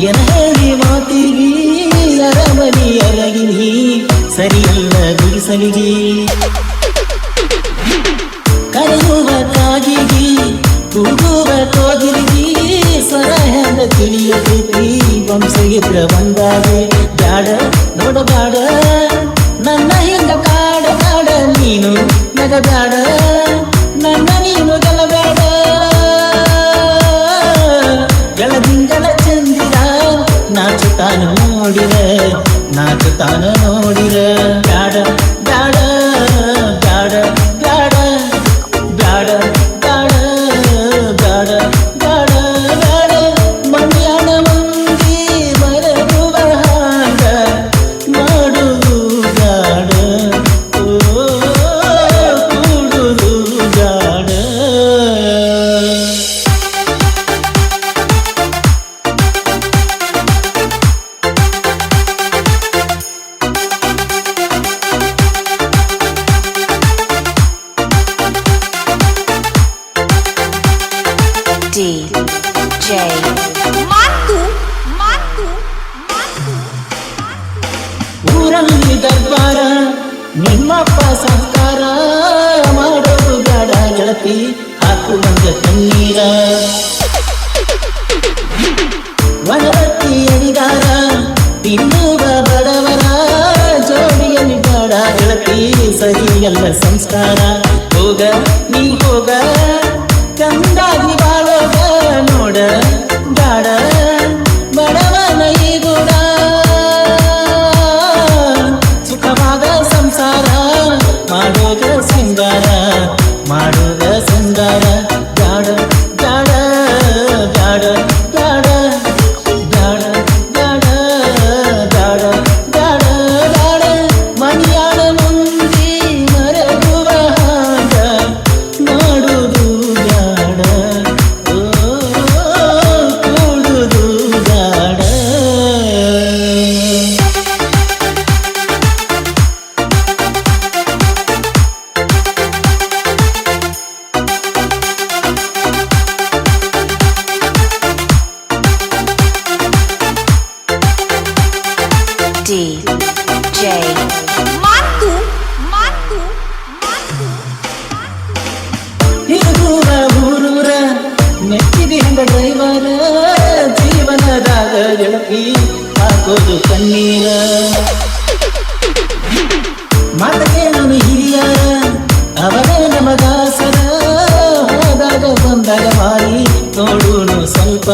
என ಮಾತಿಗಿ, ಅರಮನಿ ಅರಗಿನಿ, ಸರಿಯಲ್ಲ ಗುಡಿಸಲಿಗಿ. ಕರೆಯುವ ಕಾಗಿಗಿ, ಕೂಗುವ ಕೋಗಿಲಿಗಿ ಸರಹದ ತಿಳಿಯತೈತಿ ವಂಶಗೆ ಪ್ರಬಂಧಾಗೆ ಬ್ಯಾಡ, ನೋಡಬ್ಯಾಡ, ನನ್ನ ಹಿಂದ ಕಾಡ ಕಾಡ ನೀನು ನಗಬ್ಯಾಡ. ನಾಚತಾನ ನೋಡಿರ ಡಿಜೆ ಮಾತು ಮಾತು. ಊರಲ್ಲಿ ದರ್ಬಾರ ನಿಮ್ಮಪ್ಪ ಸಂಸ್ಕಾರ ಮಾಡೋದು ಬೇಡ ಗೆಳತಿ, ಹಾಕು ಮಂದ ಕಣ್ಣೀರ. ಒಣಗಟ್ಟಿ ಎಣಿಗಾರ ತಿನ್ನುವ ಬಡವರ. ಜೋಡಿಯಲ್ಲಿ ಬೇಡ ಗೆಳತಿ ಸರಿಯಲ್ಲ ಸಂಸ್ಕಾರ. ಹೋಗ, ನೀ ಹೋಗ. ಕಂಡ ಡ್ರೈವರ್ ಜೀವನದಾಗ ಗೆಳತಿ ಹಾಕೋದು ಕಣ್ಣೀರ. ಮಾತ ಕೇಳನು ಹಿರಿಯರ ಅವರೇ ನಮದಾಸರ ಹೋದಾಗ ಬಂದಾಗ ಮಾರಿ ಸ್ವಲ್ಪ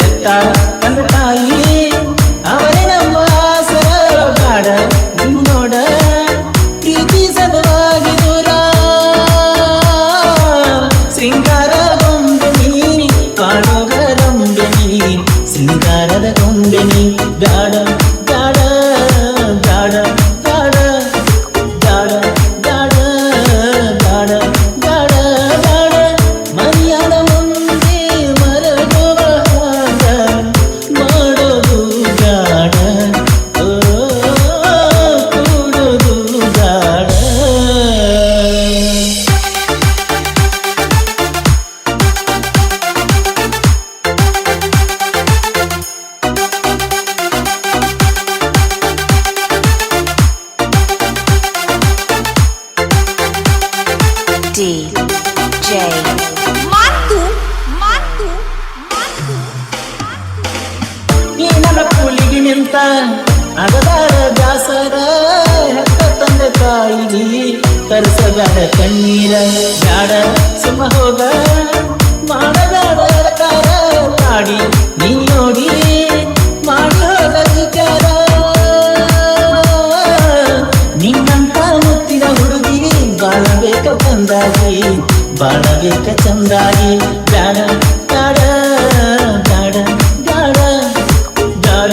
ಹೆತ್ತ ತಂದೆ ತಾಯಿ. ತರಿಸಬೇಡ ಕಣ್ಣೀರ, ಬ್ಯಾಡ, ಸುಮ್ಮ ಹೋಗ ಮಾಡಬೇಡ ಮಾಡಿ ನೀ ನೋಡಿ ನಿನ್ನಂತ ಮುತ್ತಿನ ಹುಡುಗಿ ಬಾಳಬೇಕ ಚಂದಾಗಿ ಬಾಳಬೇಕ ಚಂದಾಗಿ, ಬ್ಯಾಡ ಬ್ಯಾಡ ಬ್ಯಾಡ ಬ್ಯಾಡ ಬ್ಯಾಡ.